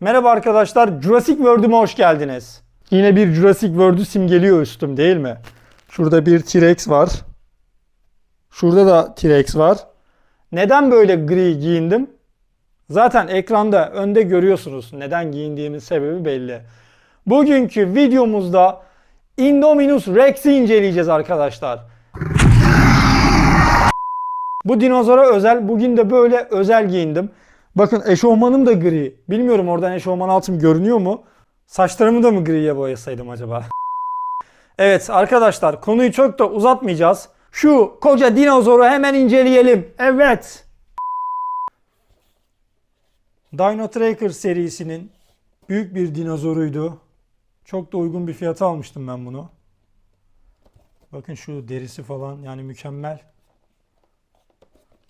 Merhaba arkadaşlar, Jurassic World'üme hoş geldiniz. Yine bir Jurassic World'ü simgeliyor üstüm değil mi? Şurada bir T-Rex var. Şurada da T-Rex var. Neden böyle gri giyindim? Zaten ekranda önde görüyorsunuz. Neden giyindiğimin sebebi belli. Bugünkü videomuzda Indominus Rex'i inceleyeceğiz arkadaşlar. Bu dinozora özel. Bugün de böyle özel giyindim. Bakın eşofmanım da gri. Bilmiyorum oradan eşofman altım görünüyor mu? Saçlarımı da mı griye boyasaydım acaba? evet arkadaşlar konuyu çok da uzatmayacağız. Şu koca dinozoru hemen inceleyelim. Evet. Dino Tracker serisinin büyük bir dinozoruydu. Çok da uygun bir fiyata almıştım ben bunu. Bakın şu derisi falan yani mükemmel.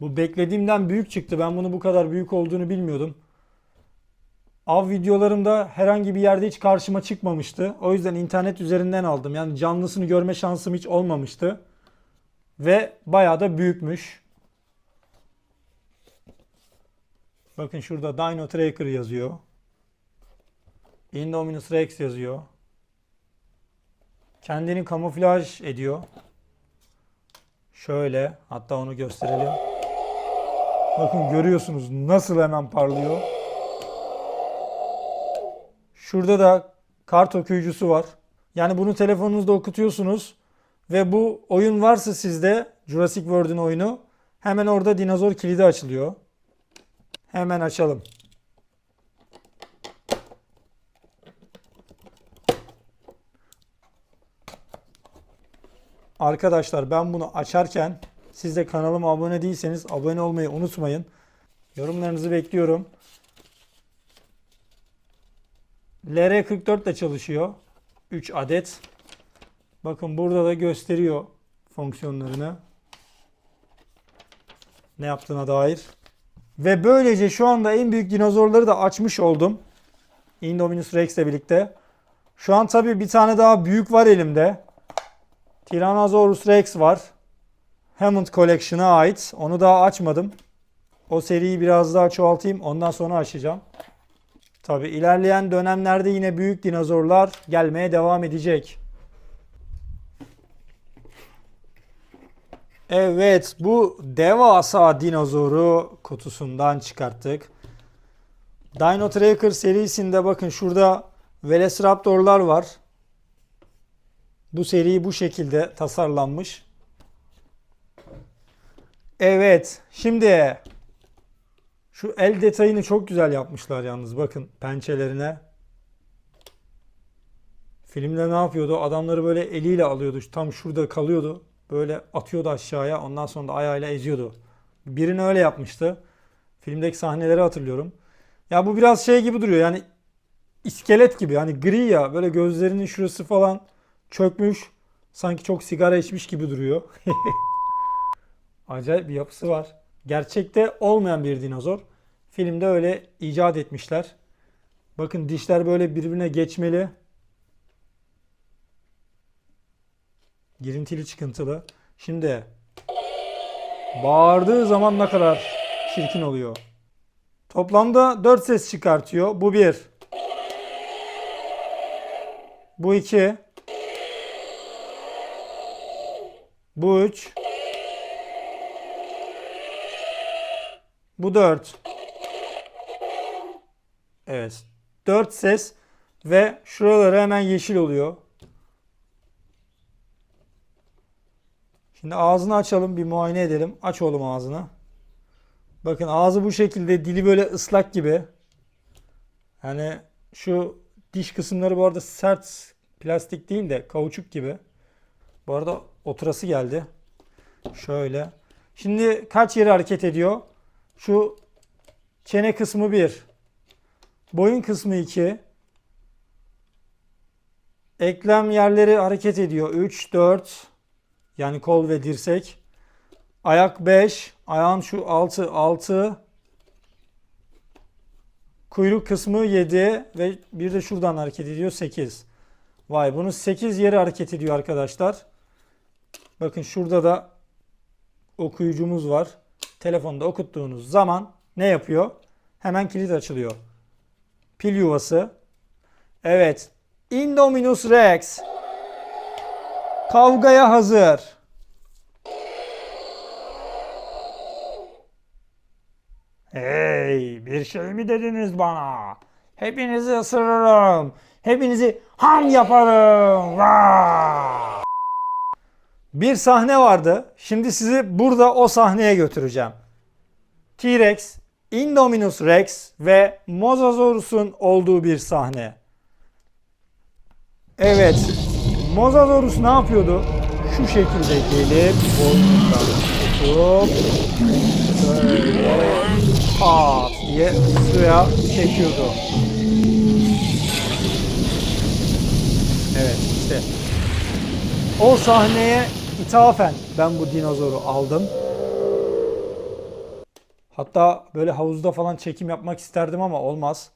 Bu beklediğimden büyük çıktı. Ben bunu bu kadar büyük olduğunu bilmiyordum. Av videolarımda herhangi bir yerde hiç karşıma çıkmamıştı. O yüzden internet üzerinden aldım. Yani canlısını görme şansım hiç olmamıştı. Ve bayağı da büyükmüş. Bakın şurada Dino Tracker yazıyor. Indominus Rex yazıyor. Kendini kamuflaj ediyor. Şöyle hatta onu gösterelim. Bakın görüyorsunuz nasıl hemen parlıyor. Şurada da kart okuyucusu var. Yani bunu telefonunuzda okutuyorsunuz ve bu oyun varsa sizde Jurassic World'ün oyunu hemen orada dinozor kilidi açılıyor. Hemen açalım. Arkadaşlar ben bunu açarken siz de kanalıma abone değilseniz abone olmayı unutmayın. Yorumlarınızı bekliyorum. LR44 ile çalışıyor. 3 adet. Bakın burada da gösteriyor fonksiyonlarını. Ne yaptığına dair. Ve böylece şu anda en büyük dinozorları da açmış oldum. Indominus Rex ile birlikte. Şu an tabii bir tane daha büyük var elimde. Tyrannosaurus Rex var. Hammond Collection'a ait. Onu daha açmadım. O seriyi biraz daha çoğaltayım. Ondan sonra açacağım. Tabi ilerleyen dönemlerde yine büyük dinozorlar gelmeye devam edecek. Evet bu devasa dinozoru kutusundan çıkarttık. Dino Tracker serisinde bakın şurada Velociraptorlar var. Bu seri bu şekilde tasarlanmış. Evet. Şimdi şu el detayını çok güzel yapmışlar yalnız. Bakın pençelerine. Filmde ne yapıyordu? Adamları böyle eliyle alıyordu. Tam şurada kalıyordu. Böyle atıyordu aşağıya. Ondan sonra da ayağıyla eziyordu. Birini öyle yapmıştı. Filmdeki sahneleri hatırlıyorum. Ya bu biraz şey gibi duruyor. Yani iskelet gibi. Hani gri ya. Böyle gözlerinin şurası falan çökmüş. Sanki çok sigara içmiş gibi duruyor. Acayip bir yapısı var. Gerçekte olmayan bir dinozor. Filmde öyle icat etmişler. Bakın dişler böyle birbirine geçmeli. Girintili çıkıntılı. Şimdi bağırdığı zaman ne kadar çirkin oluyor. Toplamda 4 ses çıkartıyor. Bu bir. Bu iki. Bu üç. Bu 4. Evet. 4 ses ve şuraları hemen yeşil oluyor. Şimdi ağzını açalım bir muayene edelim. Aç oğlum ağzını. Bakın ağzı bu şekilde dili böyle ıslak gibi. Yani şu diş kısımları bu arada sert plastik değil de kauçuk gibi. Bu arada oturası geldi. Şöyle. Şimdi kaç yeri hareket ediyor? Şu çene kısmı 1. Boyun kısmı 2. Eklem yerleri hareket ediyor. 3, 4. Yani kol ve dirsek. Ayak 5. Ayağın şu 6, 6. Kuyruk kısmı 7 ve bir de şuradan hareket ediyor 8. Vay bunun 8 yeri hareket ediyor arkadaşlar. Bakın şurada da okuyucumuz var. Telefonda okuttuğunuz zaman ne yapıyor? Hemen kilit açılıyor. pil yuvası. Evet. Indominus Rex. Kavgaya hazır. Hey, bir şey mi dediniz bana? Hepinizi ısırırım. Hepinizi ham yaparım. Vaa! Bir sahne vardı. Şimdi sizi burada o sahneye götüreceğim. T-Rex, Indominus Rex ve Mosasaurus'un olduğu bir sahne. Evet. Mosasaurus ne yapıyordu? Şu şekilde gelip boynundan tutup böyle pat diye suya çekiyordu. Evet işte o sahneye ithafen ben bu dinozoru aldım. Hatta böyle havuzda falan çekim yapmak isterdim ama olmaz.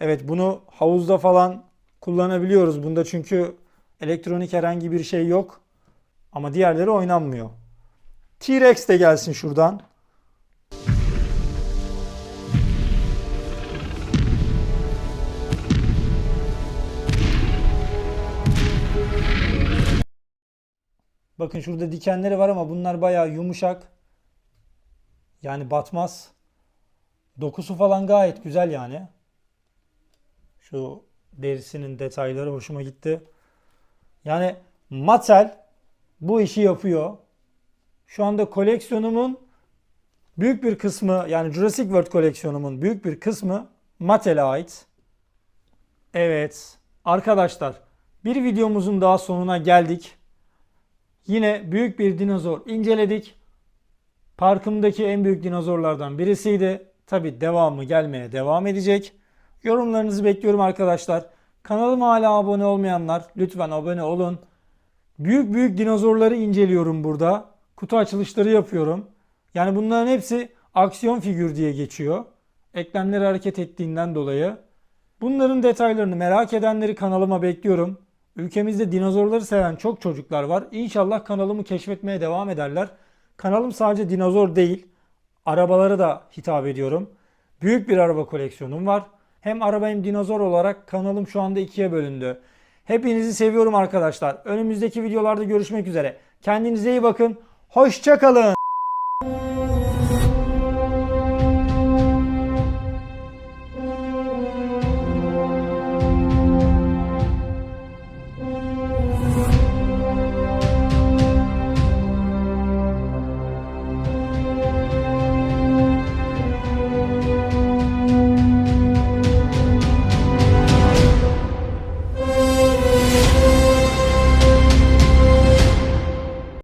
Evet bunu havuzda falan kullanabiliyoruz. Bunda çünkü elektronik herhangi bir şey yok. Ama diğerleri oynanmıyor. T-Rex de gelsin şuradan. Bakın şurada dikenleri var ama bunlar bayağı yumuşak. Yani batmaz. Dokusu falan gayet güzel yani. Şu derisinin detayları hoşuma gitti. Yani Mattel bu işi yapıyor. Şu anda koleksiyonumun büyük bir kısmı yani Jurassic World koleksiyonumun büyük bir kısmı Mattel'e ait. Evet arkadaşlar bir videomuzun daha sonuna geldik. Yine büyük bir dinozor inceledik. Parkımdaki en büyük dinozorlardan birisiydi. Tabi devamı gelmeye devam edecek. Yorumlarınızı bekliyorum arkadaşlar. Kanalıma hala abone olmayanlar lütfen abone olun. Büyük büyük dinozorları inceliyorum burada. Kutu açılışları yapıyorum. Yani bunların hepsi aksiyon figür diye geçiyor. Eklemleri hareket ettiğinden dolayı. Bunların detaylarını merak edenleri kanalıma bekliyorum. Ülkemizde dinozorları seven çok çocuklar var. İnşallah kanalımı keşfetmeye devam ederler. Kanalım sadece dinozor değil, arabalara da hitap ediyorum. Büyük bir araba koleksiyonum var. Hem araba hem dinozor olarak kanalım şu anda ikiye bölündü. Hepinizi seviyorum arkadaşlar. Önümüzdeki videolarda görüşmek üzere. Kendinize iyi bakın. Hoşçakalın.